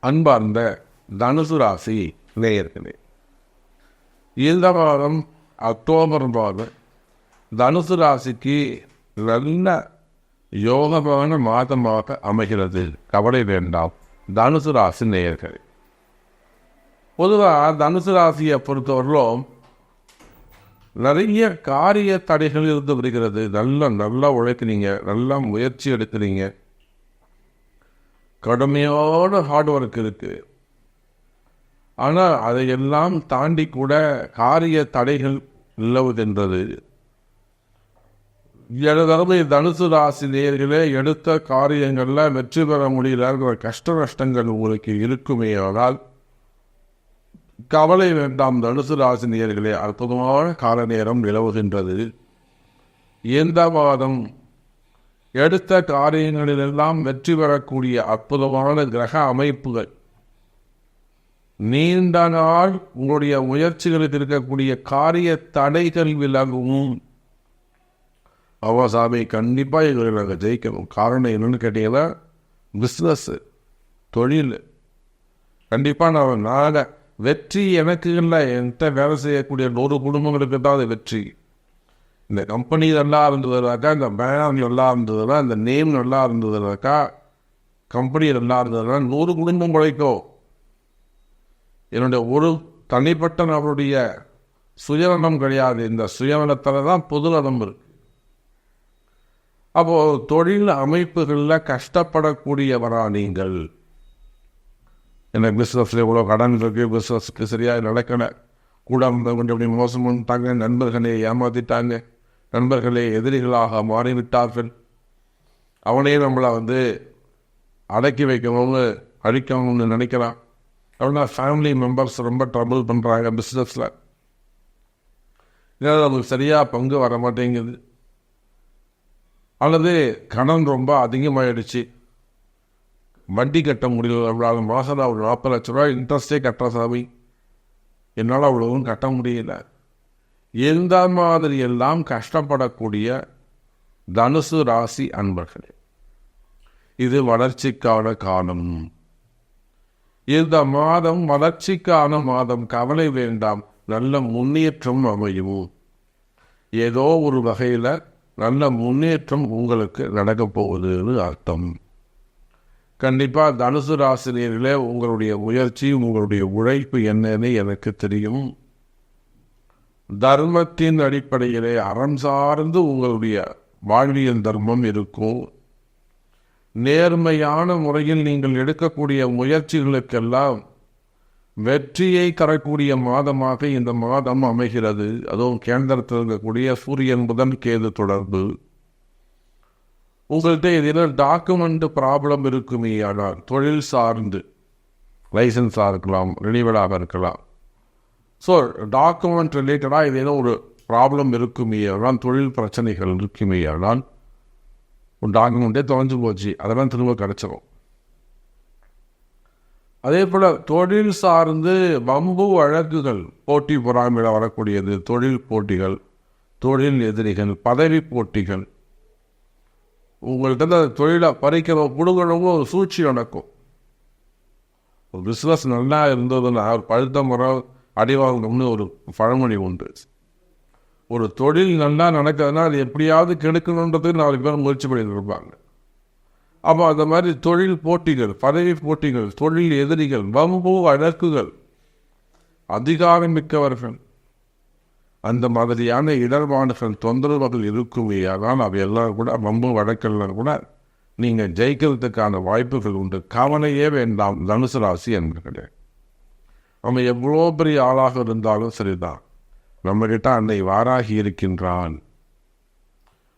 அன்பார்ந்த தனுசு ராசி நேயர்களே இந்த மாதம் அக்டோபர் மாதம் தனுசு ராசிக்கு நல்ல யோகமான மாதமாக அமைகிறது. கவலை வேண்டாம் தனுசு ராசி நேயர்களே. பொதுவாக தனுசு ராசியை பொறுத்தவரையிலும் நிறைய காரிய தடைகள் இருந்து வருகிறது. நல்ல நல்லா உழைக்கிறீங்க நல்லா முயற்சி எடுக்கிறீங்க. கடுமையான ஹார்ட் ஒர்க் இருக்கு. ஆனால் அதையெல்லாம் தாண்டி கூட காரிய தடைகள் நிலவுகின்றது. எனதாவது தனுசு ராசி நேர்களே எடுத்த காரியங்களில் வெற்றி பெற முடியலங்கிற கஷ்ட நஷ்டங்கள் உங்களுக்கு இருக்குமே ஆனால் கவலை வேண்டாம் தனுசு ராசி நேர்களே அற்புதமான கால நேரம் நிலவுகின்றது. எந்த மாதம் எடுத்த காரியங்களிலெல்லாம் வெற்றி பெறக்கூடிய அற்புதமான கிரக அமைப்புகள். நீண்ட நாள் உங்களுடைய முயற்சிகளுக்கு இருக்கக்கூடிய காரிய தடைகள் விலகும். அவசாமி கண்டிப்பாக எங்களை நாங்கள் ஜெயிக்கணும். காரணம் என்னன்னு கேட்டீங்கன்னா பிஸ்னஸ்ஸு தொழில். கண்டிப்பாக நான் நாங்கள் வெற்றி எனக்கு இல்லை. என்கிட்ட வேலை செய்யக்கூடிய நூறு குடும்பங்களுக்கு தான் அது வெற்றி. இந்த கம்பெனி நல்லா இருந்ததுனாக்கா இந்த பேனர் நல்லா இருந்ததுனா இந்த நேம் நல்லா இருந்ததுனாக்கா கம்பெனி நல்லா இருந்ததுனா நூறு குடும்பம் உழைக்கும். என்னுடைய ஒரு தனிப்பட்ட நபருடைய சுயநலம் கிடையாது. இந்த சுயநலத்தில் தான் பொது நலம் இருக்கு. அப்போது தொழில் அமைப்புகளில் கஷ்டப்படக்கூடியவரா நீங்கள்? எனக்கு பிஸ்னஸில் இவ்வளோ கடன் இருக்குது பிஸ்னஸுக்கு சரியாக நடக்கலை. கூட இருந்த கொஞ்சம் அப்படி மோசம் பண்ணிட்டாங்க நண்பர்களை ஏமாற்றிட்டாங்க நண்பர்களே எதிரிகளாக மாறிவிட்டார்கள். அவனே நம்மளை வந்து அடக்கி வைக்கணும்னு அழிக்கணும்னு நினைக்கிறான். அப்படின்னா ஃபேமிலி மெம்பர்ஸ் ரொம்ப ட்ரபிள் பண்ணுறாங்க பிஸ்னஸில் இதனால் நமக்கு சரியாக பங்கு வர மாட்டேங்குது. அல்லது கடன் ரொம்ப அதிகமாகிடுச்சு வட்டி கட்ட முடியல அவ்வளோ மாதம் ஒரு நாற்பது லட்ச ரூபாய் இன்ட்ரெஸ்டே கட்டுற சாமி. என்னால் அவ்வளோவும் கட்ட முடியல. எந்த மாதிரி எல்லாம் கஷ்டப்படக்கூடிய தனுசு ராசி அன்பர்களே இது வளர்ச்சிக்கான காலம். இந்த மாதம் வளர்ச்சிக்கான மாதம். கவலை வேண்டாம். நல்ல முன்னேற்றம் அமையும். ஏதோ ஒரு வகையில் நல்ல முன்னேற்றம் உங்களுக்கு நடக்கப் போகுதுன்னு அர்த்தம். கண்டிப்பாக தனுசு ராசினியர்களே உங்களுடைய முயற்சி உங்களுடைய உழைப்பு என்னன்னு எனக்கு தெரியும். தர்மத்தின் அடிப்படையிலே அறம் சார்ந்து உங்களுடைய வாழ்வியல் தர்மம் இருக்கும். நேர்மையான முறையில் நீங்கள் எடுக்கக்கூடிய முயற்சிகளுக்கெல்லாம் வெற்றியை தரக்கூடிய மாதமாக இந்த மாதம் அமைகிறது. அதுவும் கேந்திரத்தில் இருக்கக்கூடிய சூரியன் புதன் கேது தொடர்பு. உங்கள்கிட்ட ஏதேனும் டாக்குமெண்ட் ப்ராப்ளம் இருக்குமே. ஆனால் தொழில் சார்ந்து லைசன்ஸாக இருக்கலாம் ரினிவலாக இருக்கலாம் ஸோ டாக்குமெண்ட் ரிலேட்டடாக ஏதேனும் ஒரு ப்ராப்ளம் இருக்குமே ஆனால் தொழில் பிரச்சனைகள் இருக்குமே ஆனால் ஒரு டாக்குமெண்ட்டே தொலைஞ்சு போச்சு. அதெல்லாம் திரும்ப கிடச்சிரும். அதே போல் தொழில் சார்ந்து வம்பு வழக்குகள் போட்டி பொறாமையில் வரக்கூடியது தொழில் போட்டிகள் தொழில் எதிரிகள் பதவி போட்டிகள். உங்கள்கிட்ட அந்த தொழிலை பறிக்கிற பிடுங்கணும் ஒரு சூழ்ச்சி நடக்கும். ஒரு பிஸ்னஸ் நல்லா இருந்ததுன்னா ஒரு பழுத்த முறை அடிவாங்கம்னு ஒரு பழமொழி உண்டு. ஒரு தொழில் நல்லா நடக்குதுன்னா அது எப்படியாவது கெடுக்கணுன்றது நாலு பேர் முயற்சி பண்ணிட்டு இருப்பாங்க. அப்போ அந்த மாதிரி தொழில் போட்டிகள் பதவி போட்டிகள் தொழில் எதிரிகள் வம்பு வழக்குகள் அதிகாரம் மிக்கவர்கள். அந்த மாதிரியான இடர்பாடுகள் தொந்தரவுகள் இருக்குமே ஆனால் அவை எல்லாம் கூட வம்பு வழக்கெல்லாம் கூட நீங்கள் ஜெயிக்கிறதுக்கான வாய்ப்புகள் உண்டு. கவலையே வேண்டாம் தனுசு ராசி கிடையாது நம்ம எவ்வளோ பெரிய ஆளாக இருந்தாலும் சரிதான். நம்மகிட்ட அன்னை வாராகி இருக்கின்றான்.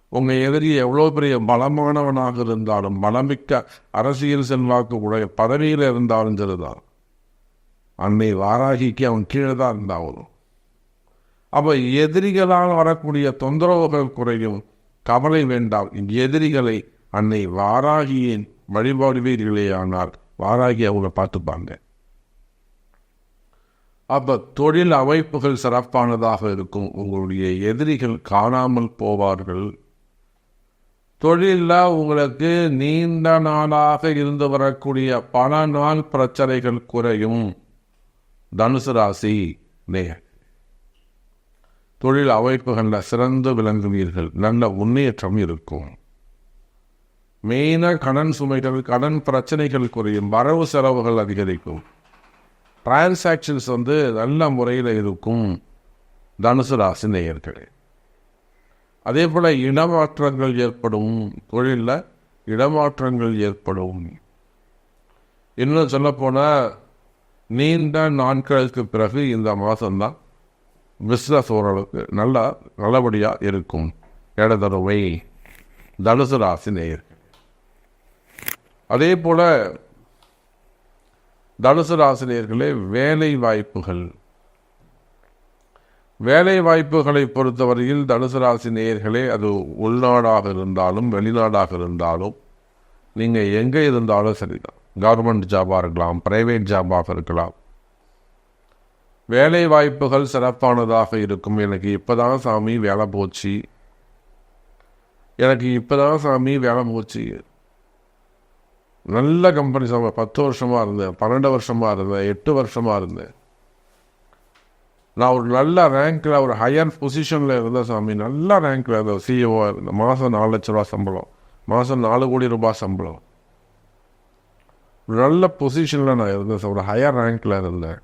உங்கள் எதிரி எவ்வளோ பெரிய பலமானவனாக இருந்தாலும் பலமிக்க அரசியல் செல்வாக்கு உடைய பதவியில் இருந்தாலும் சரிதான். அன்னை வாராகிக்கு அவன் கீழே தான் இருந்தாகணும் அப்போ எதிரிகளால் வரக்கூடிய தொந்தரவுகள் குறையும். கவலை வேண்டாம். எதிரிகளை அன்னை வாராகியின் வழிபாடுவீர்களேயானால் வாராகி அவங்க பார்த்துப்பாங்க. அப்போ தொழில் அமைப்புகள் சிறப்பானதாக இருக்கும். உங்களுடைய எதிரிகள் காணாமல் போவார்கள். தொழிலில் உங்களுக்கு நீண்ட நாளாக இருந்து வரக்கூடிய பல நாள் பிரச்சனைகள் குறையும். தனுசு ராசி நேயர். தொழில் அமைப்புகளில் சிறந்து விளங்குவீர்கள். நல்ல முன்னேற்றம் இருக்கும். மெயினாக கடன் சுமைகள் கடன் பிரச்சனைகள் குறையும். வரவு செலவுகள் அதிகரிக்கும். டிரான்சாக்ஷன்ஸ் வந்து நல்ல முறையில் இருக்கும் தனுசு ராசி நேயர்களே. அதே போல் இடமாற்றங்கள் ஏற்படும் தொழிலில் இடமாற்றங்கள் ஏற்படும். இன்னும் சொல்லப்போனால் நீண்ட நாட்களுக்கு பிறகு இந்த மாதம்தான் பிஸ்னஸ் ஓரளவுக்கு நல்லா நல்லபடியாக இருக்கும். இடதருவை தனுசு ராசி நேயர்கள். அதே போல் தனுசு ராசினியர்களே வேலை வாய்ப்புகள். வேலை வாய்ப்புகளை பொறுத்தவரையில் தனுசு ராசி நேயர்களே அது உள்நாடாக இருந்தாலும் வெளிநாடாக இருந்தாலும் நீங்கள் எங்கே இருந்தாலும் சரிதான். கவர்மெண்ட் ஜாபாக இருக்கலாம் ப்ரைவேட் ஜாபாக இருக்கலாம். வேலை வாய்ப்புகள் சிறப்பானதாக இருக்கும். எனக்கு இப்போதான் சாமி வேலை போச்சு. எனக்கு இப்போதான் சாமி வேலை போச்சு. நல்ல கம்பெனி சாமி பத்து வருஷமாக இருந்தேன். பன்னெண்டு வருஷமாக இருந்தேன். எட்டு வருஷமாக இருந்தேன். நான் ஒரு நல்ல ரேங்க்கில் ஒரு ஹையர் பொசிஷனில் இருந்தேன் சாமி. நல்ல ரேங்க்கில் இருந்தேன். சிஇஓ இருந்தேன். மாதம் நாலு லட்ச ரூபா சம்பளம். மாதம் நாலு கோடி ரூபாய் சம்பளம். நல்ல பொசிஷனில் நான் இருந்தேன் சார். ஒரு ஹையர் ரேங்க்கில் இருந்தேன்.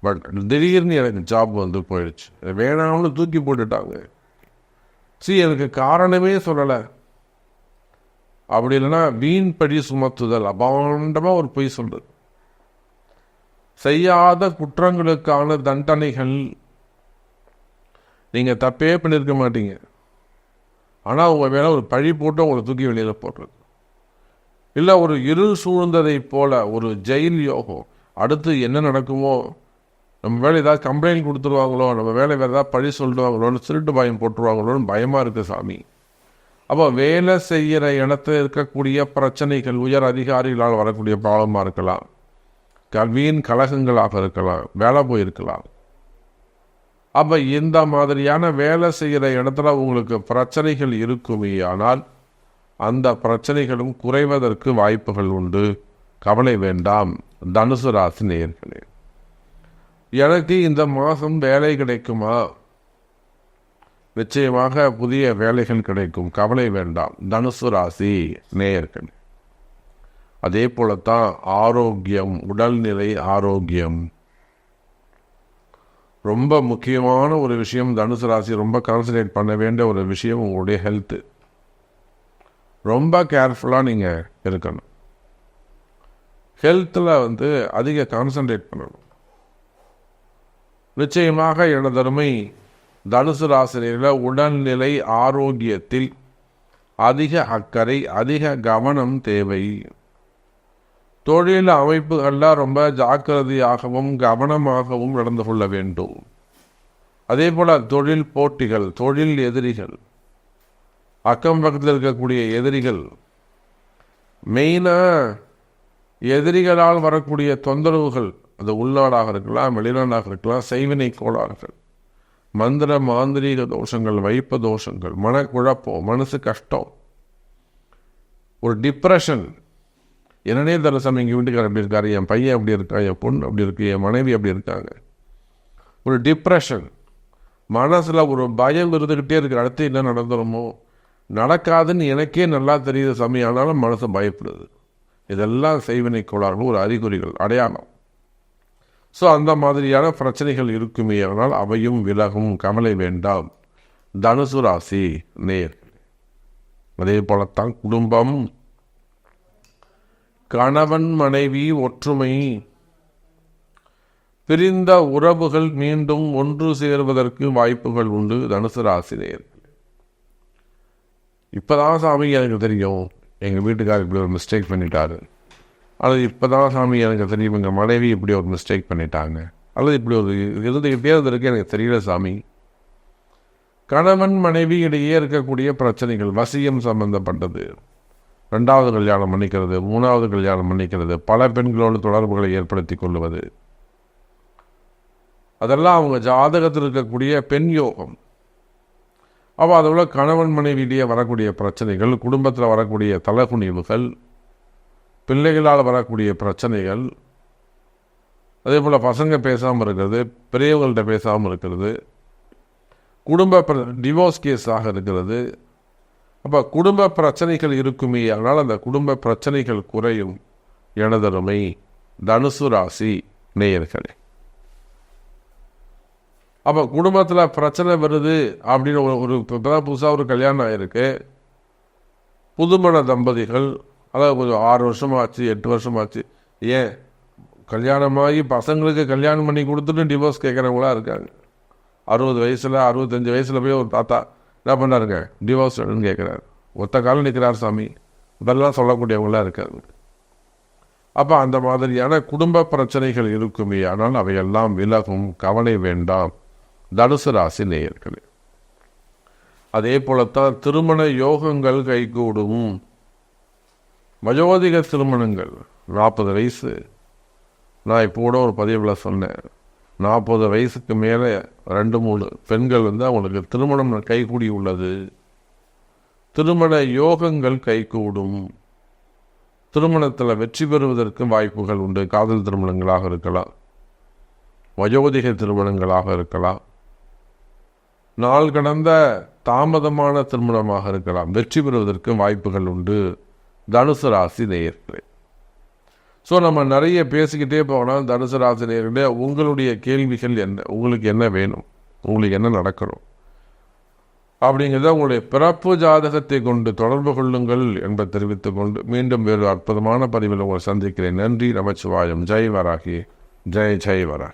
பட் திடீர்னு எனக்கு ஜாப் வந்து போயிடுச்சு. வேணாம்னு தூக்கி போட்டுட்டாங்க. சி எனக்கு காரணமே சொல்லலை. அப்படி இல்லைன்னா வீண் படி சுமத்துதல். அபாண்டமாக ஒரு பொய் சொல்றது. செய்யாத குற்றங்களுக்கான தண்டனைகள். நீங்கள் தப்பே பண்ணியிருக்க மாட்டீங்க. ஆனால் உங்கள் மேலே ஒரு பழி போட்டு உங்களை தூக்கி வெளியில் போடுறது. இல்லை ஒரு இருள் சூழ்ந்ததை போல ஒரு ஜெயில் யோகம் அடுத்து என்ன நடக்குமோ நம்ம வேலை ஏதாவது கம்ப்ளைண்ட் கொடுத்துருவாங்களோ நம்ம வேலை வேறு ஏதாவது பழி சொல்லிடுவாங்களோன்னு திருட்டு பயம் போட்டுருவாங்களோன்னு பயமாக இருக்குது சாமி. அப்போ வேலை செய்கிற இடத்துல இருக்கக்கூடிய பிரச்சனைகள் உயர் அதிகாரிகளால் வரக்கூடிய ப்ராப்ளமாக இருக்கலாம். கல்வியின் கழகங்களாக இருக்கலாம் வேலை போயிருக்கலாம். அப்போ இந்த மாதிரியான வேலை செய்கிற இடத்துல உங்களுக்கு பிரச்சனைகள் இருக்குமே ஆனால் அந்த பிரச்சனைகளும் குறைவதற்கு வாய்ப்புகள் உண்டு. கவலை வேண்டாம். தனுசு ராசி நேயர்களே. எனக்கு இந்த மாதம் வேலை கிடைக்குமா? நிச்சயமாக புதிய வேலைகள் கிடைக்கும். கவலை வேண்டாம். தனுசு ராசி நேயர்கள். அதே போலத்தான் ஆரோக்கியம் உடல்நிலை ஆரோக்கியம். ரொம்ப முக்கியமான ஒரு விஷயம் தனுசு ராசி ரொம்ப கான்சன்ட்ரேட் பண்ண வேண்டிய ஒரு விஷயம் உங்களுடைய ஹெல்த்து ரொம்ப கேர்ஃபுல்லாக நீங்கள் இருக்கணும். ஹெல்த்தில் வந்து அதிக கான்சன்ட்ரேட் பண்ணணும். நிச்சயமாக எனதருமை தனுசு ராசினியர்கள உடல்நிலை ஆரோக்கியத்தில் அதிக அக்கறை அதிக கவனம் தேவை. தொழில் அமைப்புகளில் ரொம்ப ஜாக்கிரதையாகவும் கவனமாகவும் நடந்து கொள்ள வேண்டும். அதே போல் தொழில் போட்டிகள் தொழில் எதிரிகள் அக்கம் பக்கத்தில் இருக்கக்கூடிய எதிரிகள் மெயினாக எதிரிகளால் வரக்கூடிய தொந்தரவுகள் அது உள்நாடாக இருக்கலாம் வெளிநாடாக இருக்கலாம் செய்வினை கோளாறுகள் மந்திர மாந்திரீக தோஷங்கள் வைப்ப தோஷங்கள் மனக்குழப்பம் மனசு கஷ்டம் ஒரு டிப்ரெஷன் என்னன்னே தரசாமி எங்கள் வீட்டுக்காரர் அப்படி இருக்காரு? என் பையன் அப்படி இருக்கா? என் பொண்ணு அப்படி இருக்கு? என் மனைவி அப்படி இருக்காங்க. ஒரு டிப்ரெஷன் மனசில் ஒரு பயம் இருந்துக்கிட்டே இருக்கு அடுத்து என்ன நடந்துருமோ? நடக்காதுன்னு எனக்கே நல்லா தெரியுது சமயம் ஆனாலும் மனசு பயப்படுது. இதெல்லாம் செய்வினை கோளாறுகள் ஒரு அறிகுறிகள் அடையாளம். ஸோ அந்த மாதிரியான பிரச்சனைகள் இருக்குமே. ஆனால் அவையும் விலகும். கவலை வேண்டாம். தனுசு ராசி நேர். அதே போலத்தான் குடும்பம். கணவன் மனைவி ஒற்றுமை. பிரிந்த உறவுகள் மீண்டும் ஒன்று சேர்வதற்கு வாய்ப்புகள் உண்டு. தனுசு ராசி நேர். இப்போதான் சாமி எனக்கு தெரியும். எங்கள் வீட்டுக்காரர் இப்படி ஒரு மிஸ்டேக் பண்ணிட்டாரு. அல்லது இப்போதான் சாமி எனக்கு தெரியும் எங்கள் மனைவி இப்படி ஒரு மிஸ்டேக் பண்ணிட்டாங்க. அல்லது இப்படி ஒரு இருந்துக்கிட்டே இருந்திருக்கு எனக்கு தெரியல சாமி. கணவன் மனைவி இடையே இருக்கக்கூடிய பிரச்சனைகள் வசியம் சம்பந்தப்பட்டது. ரெண்டாவது கல்யாணம் பண்ணிக்கிறது மூணாவது கல்யாணம் பண்ணிக்கிறது பல பெண்களோடு தொடர்புகளை ஏற்படுத்தி கொள்வது. அதெல்லாம் அவங்க ஜாதகத்தில் இருக்கக்கூடிய பெண் யோகம். அப்போ அதோட கணவன் மனைவியிலேயே வரக்கூடிய பிரச்சனைகள் குடும்பத்தில் வரக்கூடிய தலகுனிவுகள் பிள்ளைகளால் வரக்கூடிய பிரச்சனைகள் அதே போல் பசங்க பேசாமல் இருக்கிறது பெரியவங்கள்ட்ட பேசாமல் இருக்கிறது குடும்ப பிர டிவோர்ஸ் கேஸாக இருக்கிறது. அப்போ குடும்ப பிரச்சனைகள் இருக்குமே அதனால் அந்த குடும்ப பிரச்சனைகள் குறையும். எனதருமை தனுசு ராசி நேயர்களே. அப்போ குடும்பத்தில் பிரச்சனை வருது அப்படின்னு ஒரு ஒரு புதுசாக ஒரு கல்யாணம் ஆயிருக்கு. புதுமண தம்பதிகள் அதாவது கொஞ்சம் ஆறு வருஷமாச்சு எட்டு வருஷமாச்சு. ஏன்? கல்யாணமாகி பசங்களுக்கு கல்யாணம் பண்ணி கொடுத்துட்டு டிவோர்ஸ் கேட்குறவங்களா இருக்காங்க. அறுபது வயசில் அறுபத்தஞ்சு வயசில் போய் ஒரு தாத்தா என்ன பண்ணாருங்க? டிவோர்ஸ் வேணும்னு கேட்குறாரு. ஒத்த காலம் நிற்கிறார் சாமி. இதெல்லாம் சொல்லக்கூடியவங்களாம் இருக்காங்க அப்போ அந்த மாதிரியான குடும்ப பிரச்சனைகள் இருக்குமே ஆனால் அவையெல்லாம் விலகும் கவலை வேண்டாம். தனுசு ராசி நேயர்களே. அதே போலத்தான் திருமண யோகங்கள் கைகூடும். வயோதிக திருமணங்கள். நாற்பது வயசு. நான் இப்போ கூட ஒரு பதிவில் சொன்னேன். நாற்பது வயசுக்கு மேலே ரெண்டு மூணு பெண்கள் வந்து அவங்களுக்கு திருமணம் கைகூடி உள்ளது. திருமண யோகங்கள் கைகூடும். திருமணத்தில் வெற்றி பெறுவதற்கு வாய்ப்புகள் உண்டு. காதல் திருமணங்களாக இருக்கலாம். வயோதிக திருமணங்களாக இருக்கலாம். நாள் கடந்த தாமதமான திருமணமாக இருக்கலாம். வெற்றி பெறுவதற்கு வாய்ப்புகள் உண்டு. தனுசு ராசி நேயர்களே. ஸோ நம்ம நிறைய பேசிக்கிட்டே போனால் தனுசு ராசி நேயர்களே உங்களுடைய கேள்விகள் என்ன? உங்களுக்கு என்ன வேணும்? உங்களுக்கு என்ன நடக்கணும்? அப்படிங்கிறத உங்களுடைய பிறப்பு ஜாதகத்தை கொண்டு தொடர்பு கொள்ளுங்கள் என்பதை தெரிவித்துக் கொண்டு மீண்டும் வேறு அற்புதமான பதிவில் உங்களை சந்திக்கிறேன். நன்றி நமச்சிவாயம். ஜெய் வராகி. ஜெய் ஜெய் வராகி.